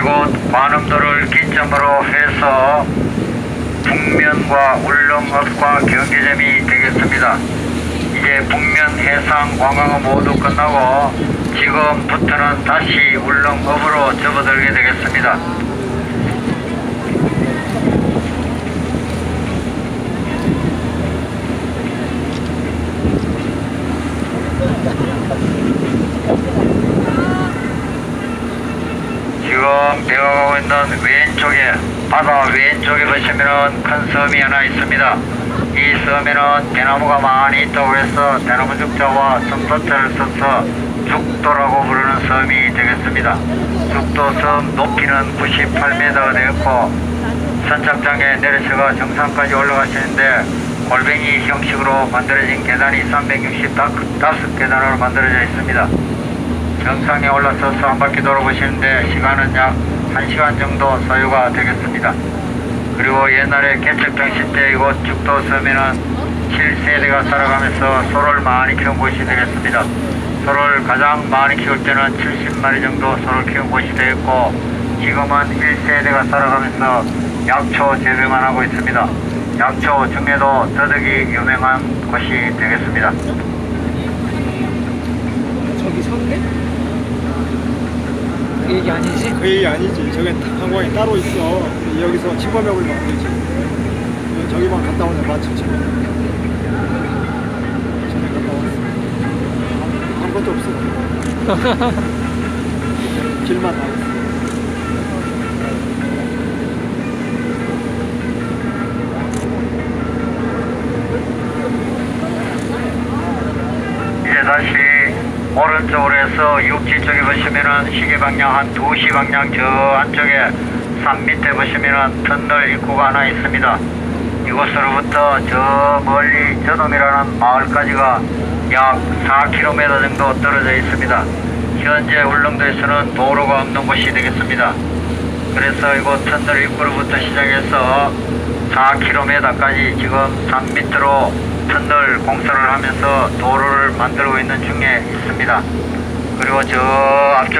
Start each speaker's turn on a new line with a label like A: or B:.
A: 이곳 관음도를 기점으로 해서 북면과 울릉읍과 경계점이 되겠습니다. 이제 북면 해상 관광은 모두 끝나고 지금부터는 다시 울릉읍으로 접어들게 되겠습니다. 지금 배가 가고 있는 왼쪽에 바다 왼쪽에 보시면은 큰 섬이 하나 있습니다. 이 섬에는 대나무가 많이 있다고 해서 대나무 죽자와 섬도자를 써서 죽도라고 부르는 섬이 되겠습니다. 죽도섬 높이는 98m가 되었고 선착장에 내려서가 정상까지 올라가시는데 골뱅이 형식으로 만들어진 계단이 365계단으로 만들어져 있습니다. 정상에 올라서서 한 바퀴 돌아보시는데 시간은 약 1시간 정도 소요가 되겠습니다. 그리고 옛날에 개척장시 때 이곳 죽도섬에는 7세대가 살아가면서 소를 많이 키운 곳이 되겠습니다. 소를 가장 많이 키울 때는 70마리 정도 소를 키운 곳이 되겠고 지금은 1세대가 살아가면서 약초 재배만 하고 있습니다. 약초 중에도 더덕이 유명한 곳이 되겠습니다.
B: 저기 섰네? 그 얘기 아니지?
C: 그 얘기 아니지. 저게 관광이 따로 있어. 여기서 받고 있지. 저기만 갔다 오냐 마침 전에 갔다 왔어. 아무것도 없어. 길만 나왔어.
A: 이제 다시 오른쪽으로 해서 육지 쪽에 보시면은 시계 방향 한 2시 방향 저 안쪽에 산 밑에 보시면은 터널 입구가 하나 있습니다. 이곳으로부터 저 멀리 저동이라는 마을까지가 약 4km 정도 떨어져 있습니다. 현재 울릉도에서는 도로가 없는 곳이 되겠습니다. 그래서 이곳 터널 입구로부터 시작해서 4km까지 지금 산 밑으로 터널 공사를 하면서 도로를 만들고 있는 중에 있습니다. 그리고 저 앞쪽